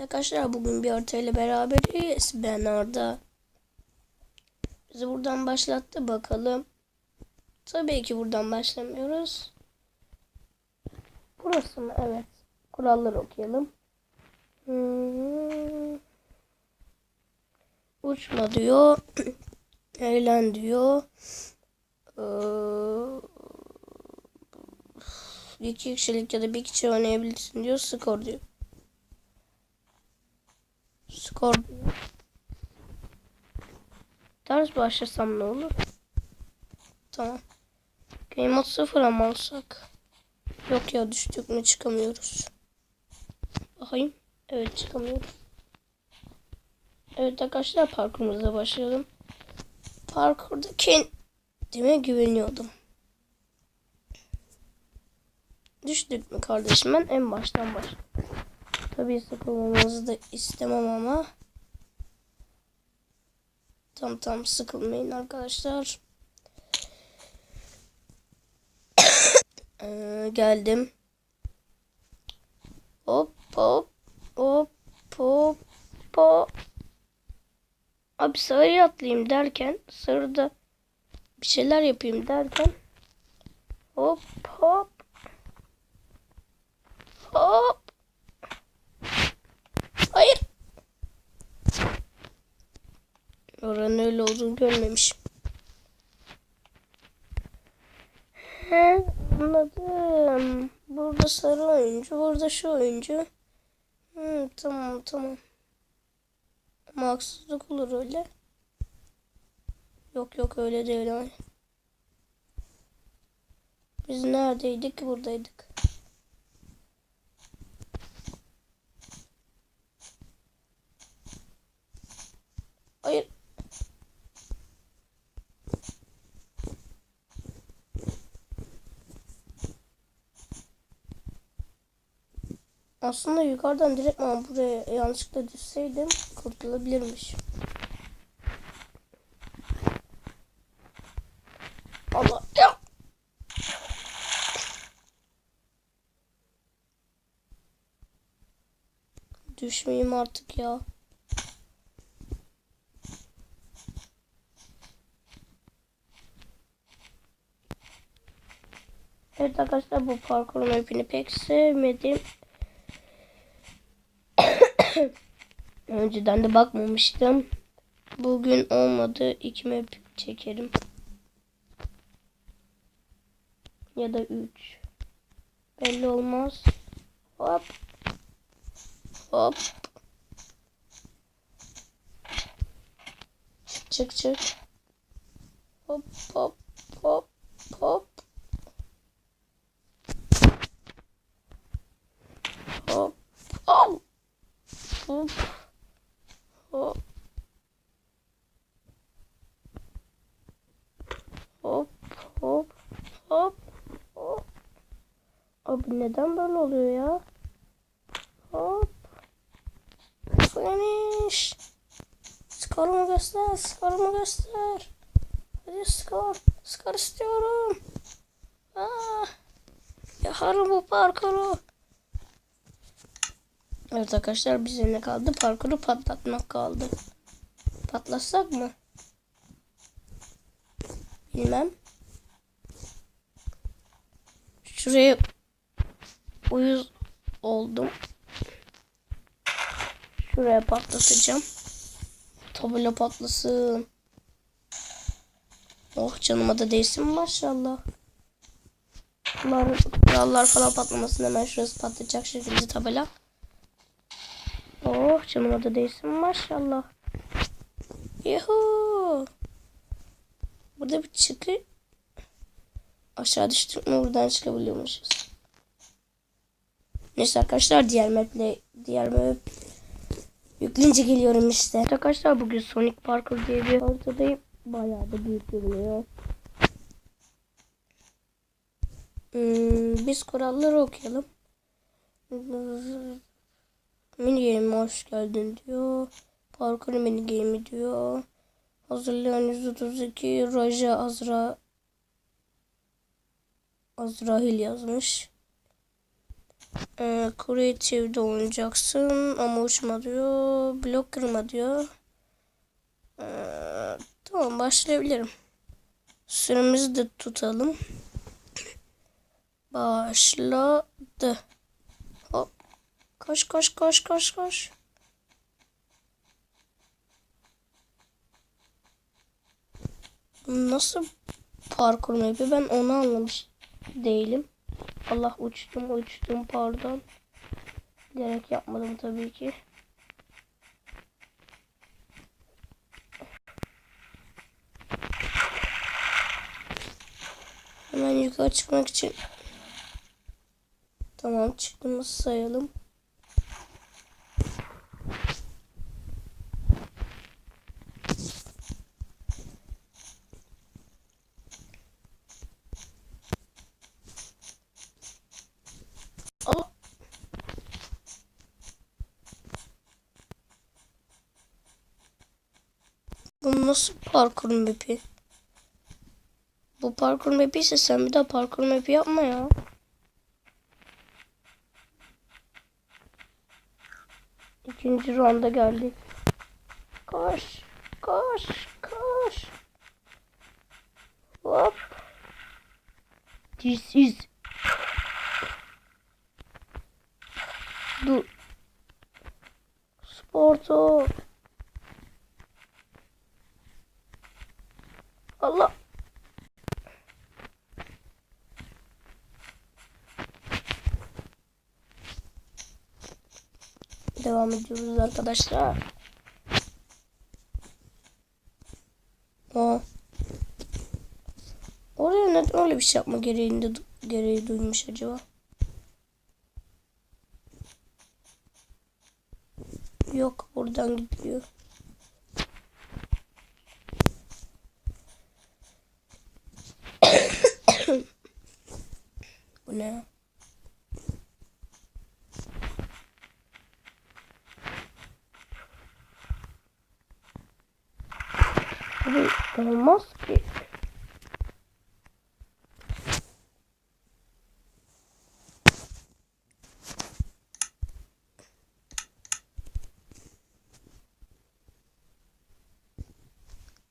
Arkadaşlar bugün bir haritayla beraberiz. Ben Arda. Bizi buradan başlattı bakalım. Tabii ki buradan başlamıyoruz. Burası mı? Evet. Kuralları okuyalım. Hmm. Uçma diyor. Eğlen diyor. Ee, iki kişilik ya da bir kişi oynayabilirsin diyor. Skor diyor. Skor diyor. Ders başlasam ne olur? Tamam. Game mode sıfır ama alsak. Yok ya düştük mü çıkamıyoruz. Bakayım. Evet çıkamıyoruz. Evet arkadaşlar parkurumuza başlayalım. Parkurda kendime güveniyordum. Düştük mü kardeşim ben en baştan baş. Tabii sıkılmamızı da istemem ama. Tam tam sıkılmayın arkadaşlar. ee, geldim. Hop hop hop hop hop. Abi sarıya atlayayım derken sarıda bir şeyler yapayım derken hop hop hop hayır oranın öyle olduğunu görmemişim He, anladım burada sarı oyuncu burada şu oyuncu Hı, tamam tamam ama olur öyle. Yok yok öyle değil. Biz neredeydik? Buradaydık. Hayır. Aslında yukarıdan direkt ama buraya yanlışlıkla düşseydim kurtulabilirmiş. Allah ya. Düşmeyeyim artık ya. Evet arkadaşlar bu parkur mapini pek sevmedim. Önceden de bakmamıştım. Bugün olmadı. iki map çekerim. Ya da üç. Belli olmaz. Hop. Hop. Çık çık hop hop hop. Hop. Oh. Hop. Hop. Hop. Hop. Hop. Hop. Abi neden böyle oluyor ya? Hop. Finish. Skorumu göster. Skorumu göster. Hadi skor. Skor istiyorum. Ah. Yakarım bu parkuru. Evet arkadaşlar bize ne kaldı? Parkuru patlatmak kaldı. Patlatsak mı? Bilmem. Şuraya uyuz oldum. Şuraya patlatacağım. Tabela patlasın. Oh canıma da değsin maşallah. Bunlar, kurallar falan patlamasın hemen şurası patlayacak şekilde tabela. Oh canıma da değsin maşallah. Yuhu. Burada bir çıkı. Aşağı düştük mü buradan çıkabiliyormuşuz. Neyse arkadaşlar diğer maple diğer map yükleyince geliyorum işte. Arkadaşlar bugün Sonic Parkour diye bir haritadayım. Bayağı da büyük görünüyor. Hmm, biz kuralları okuyalım. Mini game hoş geldin diyor. Parkur mini game diyor. Hazırlayan 132 Raja Azra Azrail yazmış. Ee, Creative'de oynayacaksın ama uçma diyor. Blok kırma diyor. Ee, tamam başlayabilirim. Süremizi de tutalım. Başladı. Hop. Koş koş koş koş koş. Nasıl parkur map'i ben onu anlamış değilim. Allah uçtum uçtum pardon. Gerek yapmadım tabii ki. Hemen yukarı çıkmak için. Tamam çıktığımızı sayalım. Aa! Bu nasıl parkur map'i? Bu parkur map'i ise sen bir daha parkur map'i yapma ya. İkinci rounda geldik. Koş, koş, koş. Hop. This is Dur. Sporto. Allah. Devam ediyoruz arkadaşlar. O. Oraya neden öyle bir şey yapma gereğinde gereği duymuş acaba? Yok buradan gidiyor. Bu ne? ya? Abi olmaz ki.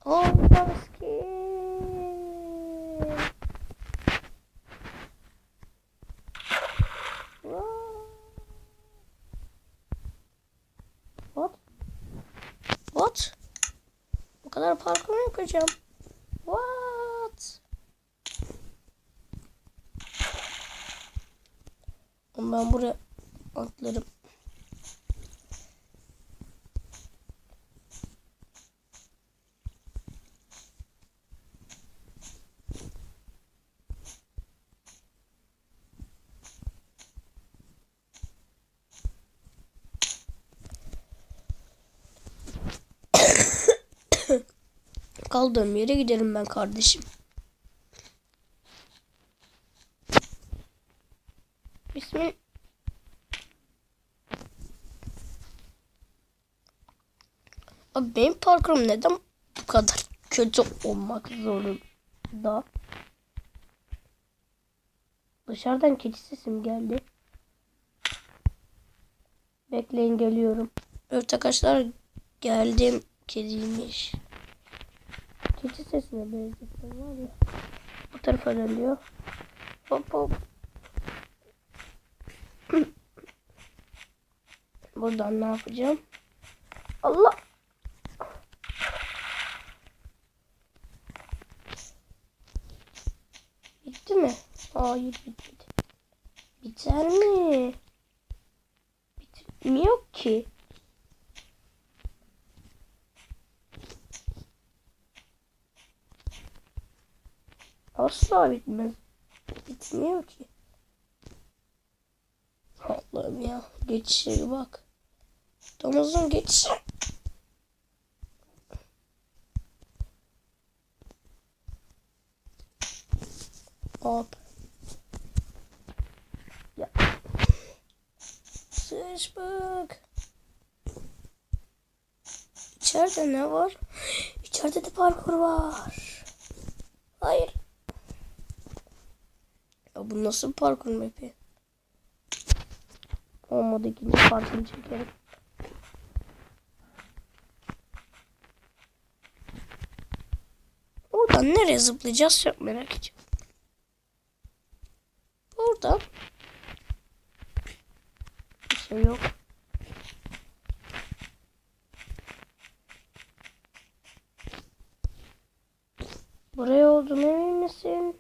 Olmaz ki. What? What? Bu kadar parkur yapacağım? What? Ben buraya Kaldığım yere giderim ben kardeşim. Bismillah. Abi benim parkurum neden bu kadar kötü olmak zorunda? Dışarıdan keçi sesim geldi. Bekleyin geliyorum. Evet arkadaşlar geldim kediymiş. Keçi sesine benzettim var ya. Bu tarafa dönüyor. Hop hop. Buradan ne yapacağım? Allah. Bitti mi? Hayır bitmedi. Biter mi? Bitmiyor ki. Asla bitmez. Bitmiyor ki. Allah'ım ya. Geçişe bak. Domuzun geçişi. Hop. Ya. Sıçbık. İçeride ne var? İçeride de parkur var. Hayır. Bu nasıl parkur map'i? Olmadı ikinci partini çekerim. Oradan nereye zıplayacağız çok merak ediyorum. Burada bir şey yok. Buraya olduğunu emin misin?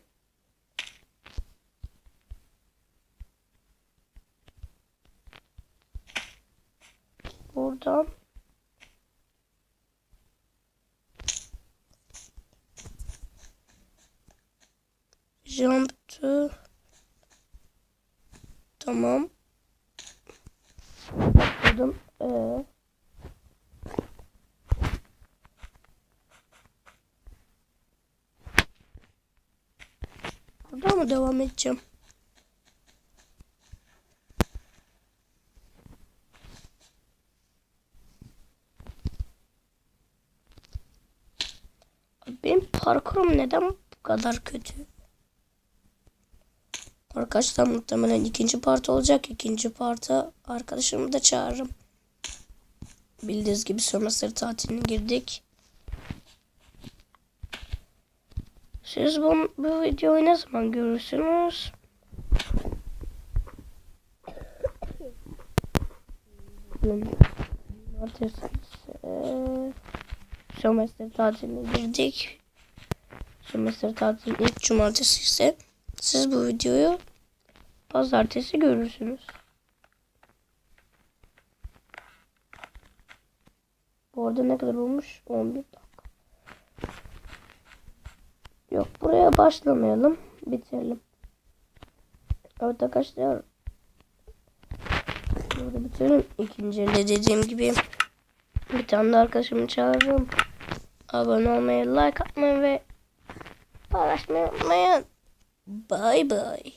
Tamam. Buradan. Ee. Burada mı devam edeceğim? Benim parkurum neden bu kadar kötü? Arkadaşlar muhtemelen ikinci part olacak. İkinci parta arkadaşımı da çağırırım. Bildiğiniz gibi sömestr tatiline girdik. Siz bu, bu videoyu ne zaman görürsünüz? Cumartesi ise sömestr tatiline girdik. Sömestr tatilinin ilk cumartesi ise siz bu videoyu pazartesi görürsünüz. Bu arada ne kadar olmuş? 11 dakika. Yok buraya başlamayalım. Bitirelim. Evet arkadaşlar. Burada bitirelim. İkinci de dediğim gibi bir tane de arkadaşımı çağırırım. Abone olmayı, like atmayı ve paylaşmayı unutmayın. Bye bye.